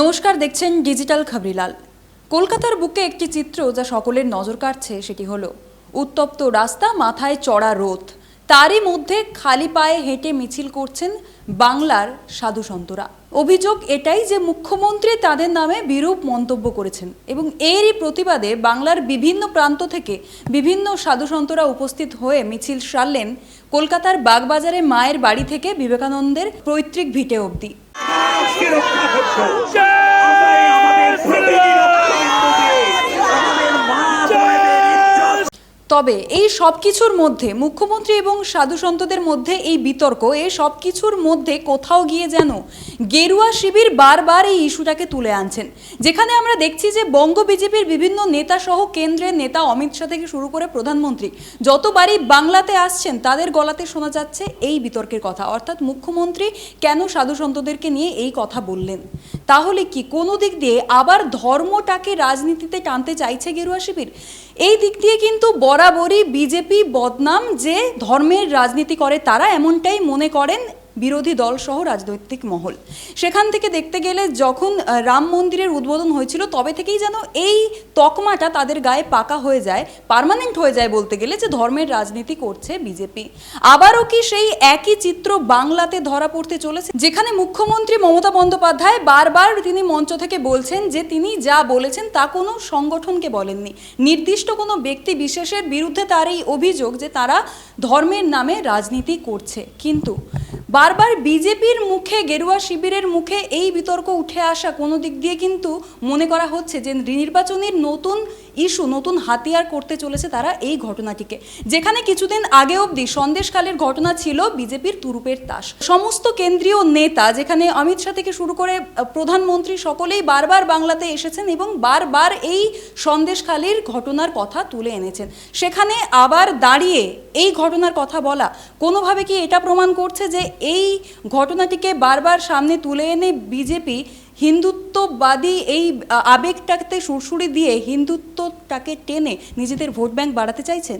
নমস্কার, দেখছেন ডিজিটাল খাবরিলাল। কলকাতার বুকে একটি চিত্র যা সকলের নজর কাড়ছে, সেটি হলো, উত্তপ্ত রাস্তা, মাথায় চড়া রোদ। তারই মধ্যে খালি পায়ে হেঁটে মিছিল করছেন বাংলার সাধু সন্তরা অভিযোগ এটাই যে মুখ্যমন্ত্রী তাদের নামে বিরূপ মন্তব্য করেছেন এবং এরই প্রতিবাদে বাংলার বিভিন্ন প্রান্ত থেকে বিভিন্ন সাধু সন্তরা উপস্থিত হয়ে মিছিল সারলেন কলকাতার বাগবাজারে মায়ের বাড়ি থেকে বিবেকানন্দের পৈতৃক ভিটে অবধি। তবে এই সব কিছুর মধ্যে মুখ্যমন্ত্রী এবং সাধু সন্তদের মধ্যে এই বিতর্ক, এই সব কিছুর মধ্যে কোথাও গিয়ে যেন গেরুয়া শিবির বারবার এই ইস্যুটাকে তুলে আনছেন। যেখানে আমরা দেখছি যে বঙ্গ বিজেপির বিভিন্ন নেতা সহ কেন্দ্রের নেতা অমিত শাহ থেকে শুরু করে প্রধানমন্ত্রী যতবারই বাংলাতে আসছেন, তাদের গলাতে শোনা যাচ্ছে এই বিতর্কের কথা। অর্থাৎ মুখ্যমন্ত্রী কেন সাধু সন্তদেরকে নিয়ে এই কথা বললেন? তাহলে কি কোনো দিক দিয়ে আবার ধর্মটাকে রাজনীতিতে টানতে চাইছে গেরুয়া শিবির? এই দিক দিয়ে কিন্তু বরাবরই বিজেপি বদনাম যে ধর্মের রাজনীতি করে, তারা এমনটাই মনে করেন বিরোধী দল সহ রাজনৈতিক মহল। সেখান থেকে দেখতে গেলে যখন রাম মন্দিরের উদ্বোধন হয়েছিল, তবে থেকেই যেন এই তকমাটা তাদের গায়ে পাকা হয়ে যায়, পার্মানেন্ট হয়ে যায় বলতে গেলে যে ধর্মের রাজনীতি করছে বিজেপি। আবারও কি সেই একই চিত্র বাংলাতে ধরা পড়তে চলেছে? যেখানে মুখ্যমন্ত্রী মমতা বন্দ্যোপাধ্যায় বারবার তিনি মঞ্চ থেকে বলছেন যে তিনি যা বলেছেন তা কোনো সংগঠনকে বলেননি। নির্দিষ্ট কোনো ব্যক্তি বিশেষের বিরুদ্ধে তার এই অভিযোগ যে তারা ধর্মের নামে রাজনীতি করছে। কিন্তু বারবার বিজেপির মুখে, গেরুয়া শিবিরের মুখে এই বিতর্ক উঠে আসা কোনো দিক দিয়ে কিন্তু মনে করা হচ্ছে যে, নির্বাচনের নতুন ইস্যু নতুন হাতিয়ার করতে চলেছে তারা এই ঘটনাটিকে। যেখানে কিছুদিন আগে অবধি সন্দেশকালের ঘটনা ছিল বিজেপির তুরুপের তাস। সমস্ত কেন্দ্রীয় নেতা, যেখানে অমিত শাহ থেকে শুরু করে প্রধানমন্ত্রী সকলেই বারবার বাংলাতে এসেছেন এবং বারবার এই সন্দেশখালীর ঘটনার কথা তুলে এনেছেন। সেখানে আবার দাঁড়িয়ে এই ঘটনার কথা বলা, কোনোভাবে কি এটা প্রমাণ করছে যে এই ঘটনাটিকে বারবার সামনে তুলে এনে বিজেপি হিন্দুত্ববাদী এই আবেগটাকে সুরসুরি দিয়ে হিন্দুত্বটাকে টেনে নিজেদের ভোট ব্যাংক বাড়াতে চাইছেন।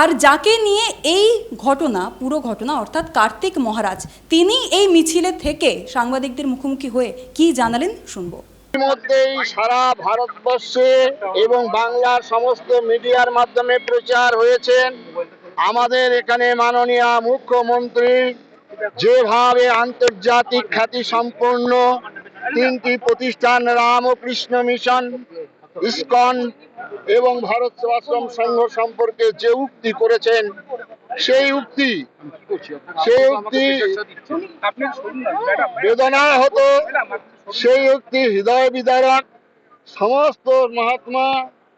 আর যাকে নিয়ে এই ঘটনা, পুরো ঘটনা, অর্থাৎ কার্তিক মহারাজ, তিনি এই মিছিলে থেকে সাংবাদিকদের মুখোমুখি হয়ে কি জানালেন শুনব। ইতিমধ্যেই সারা ভারতবর্ষে এবং বাংলার সমস্ত মিডিয়ার মাধ্যমে প্রচার হয়েছেন। আমাদের এখানে মাননীয় মুখ্যমন্ত্রী যেভাবে আন্তর্জাতিক খ্যাতি সম্পন্ন তিনটি প্রতিষ্ঠান রামকৃষ্ণ মিশন, ইস্কন এবং ভারত সেবাশ্রম সংঘ সম্পর্কে যে উক্তি করেছেন, সেই উক্তি সেই উক্তি বেদনা হতো সেই উক্তি হৃদয় বিদারক, সমস্ত মহাত্মা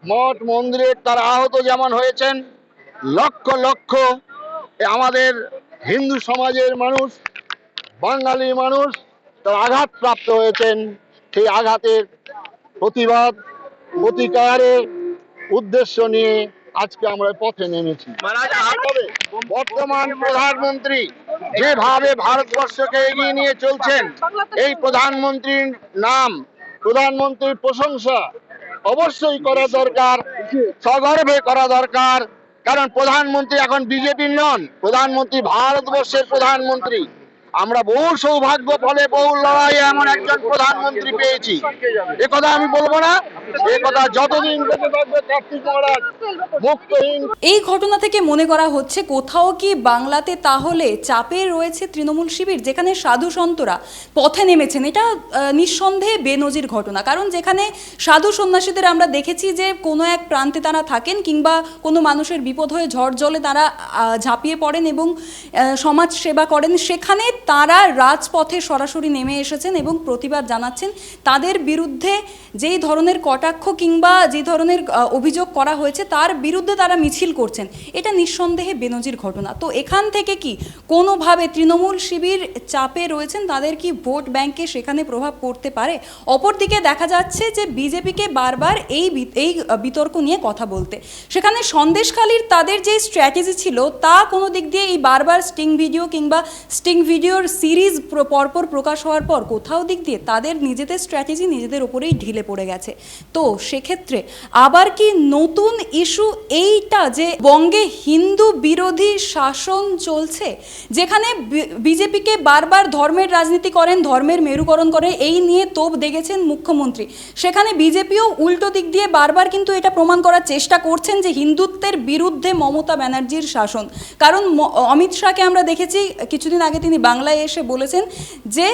মঠ মন্দিরে তারা আহত যেমন হয়েছেন, লক্ষ লক্ষ আমাদের হিন্দু সমাজের মানুষ বাঙালি মানুষ তারা আঘাতপ্রাপ্ত হয়েছেন। সেই আঘাতের প্রতিবাদ, প্রতিকারের উদ্দেশ্য নিয়ে আজকে আমরা পথে নেমেছি। বর্তমান প্রধানমন্ত্রী যেভাবে ভারতবর্ষকে এগিয়ে নিয়ে চলছেন, এই প্রধানমন্ত্রীর নাম, প্রধানমন্ত্রীর প্রশংসা অবশ্যই করা দরকার, সগর্বে করা দরকার। কারণ প্রধানমন্ত্রী এখন বিজেপির নন, প্রধানমন্ত্রী ভারতবর্ষের প্রধানমন্ত্রী। আমরা বহু সৌভাগ্য ফলে বহু লড়াইয়ে এমন একজন প্রধানমন্ত্রী পেয়েছি। এ কথা আমি বলব না, এ কথা যতদিন এই ঘটনা থেকে মনে করা হচ্ছে কোথাও কি বাংলাতে তাহলে চাপে রয়েছে তৃণমূল শিবির, যেখানে সাধু সন্তরা পথে নেমেছেন। এটা নিঃসন্দেহে বেনজির ঘটনা। কারণ যেখানে সাধু সন্ন্যাসীদের আমরা দেখেছি যে কোনো এক প্রান্তে তারা থাকেন কিংবা কোনো মানুষের বিপদ হয়ে ঝড় জলে তারা ঝাঁপিয়ে পড়েন এবং সমাজ সেবা করেন, সেখানে তারা রাজপথে সরাসরি নেমে এসেছেন এবং প্রতিবাদ জানাচ্ছেন। তাদের বিরুদ্ধে যেই ধরনের কটাক্ষ কিংবা যে ধরনের অভিযোগ করা হয়েছে, তার বিরুদ্ধে তারা মিছিল করছেন। এটা নিঃসন্দেহে বেনজির ঘটনা। তো এখান থেকে কি কোনোভাবে তৃণমূল শিবির চাপে রয়েছেন? তাদের কি ভোট ব্যাংকে সেখানে প্রভাব পড়তে পারে? অপরদিকে দেখা যাচ্ছে যে বিজেপিকে বারবার এই এই বিতর্ক নিয়ে কথা বলতে। সেখানে সন্দেশখালীর তাদের যে স্ট্র্যাটেজি ছিল, তা কোনো দিক দিয়ে এই বারবার স্টিং ভিডিও কিংবা স্টিং ভিডিও ভিডিওর সিরিজ পরপর প্রকাশ হওয়ার পর কোথাও দিক দিয়ে তাদের নিজেদের স্ট্র্যাটেজি নিজেদের ওপরেই ঢিলে পড়ে গেছে। তো সেক্ষেত্রে আবার কি নতুন ইস্যু এইটা যে বঙ্গে হিন্দু বিরোধী শাসন চলছে, যেখানে বিজেপিকে বারবার ধর্মের রাজনীতি করেন, ধর্মের মেরুকরণ করে, এই নিয়ে তোপ দেখেছেন মুখ্যমন্ত্রী। সেখানে বিজেপিও উল্টো দিক দিয়ে বারবার কিন্তু এটা প্রমাণ করার চেষ্টা করছেন যে হিন্দুত্বের বিরুদ্ধে মমতা ব্যানার্জির শাসন। কারণ অমিত শাহকে আমরা দেখেছি, কিছুদিন আগে তিনি বাংলায় এসে বলেছেন যে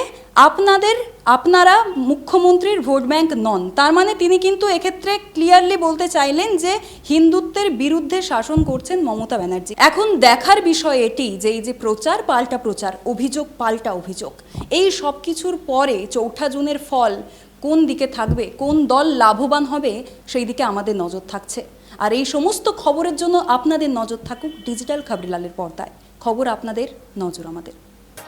আপনাদের, আপনারা মুখ্যমন্ত্রীর ভোট ব্যাংক নন। তার মানে তিনি কিন্তু এক্ষেত্রে ক্লিয়ারলি বলতে চাইলেন যে হিন্দুত্বের বিরুদ্ধে শাসন করছেন মমতা ব্যানার্জি। এখন দেখার বিষয় এটি যে এই যে প্রচার, পাল্টা প্রচার, অভিযোগ, পাল্টা অভিযোগ, এই সব কিছুর পরে চৌঠা জুনের ফল কোন দিকে থাকবে, কোন দল লাভবান হবে, সেই দিকে আমাদের নজর থাকছে। আর এই সমস্ত খবরের জন্য আপনাদের নজর থাকুক ডিজিটাল খাবরিলালের পর্দায়। খবর আপনাদের, নজর আমাদের।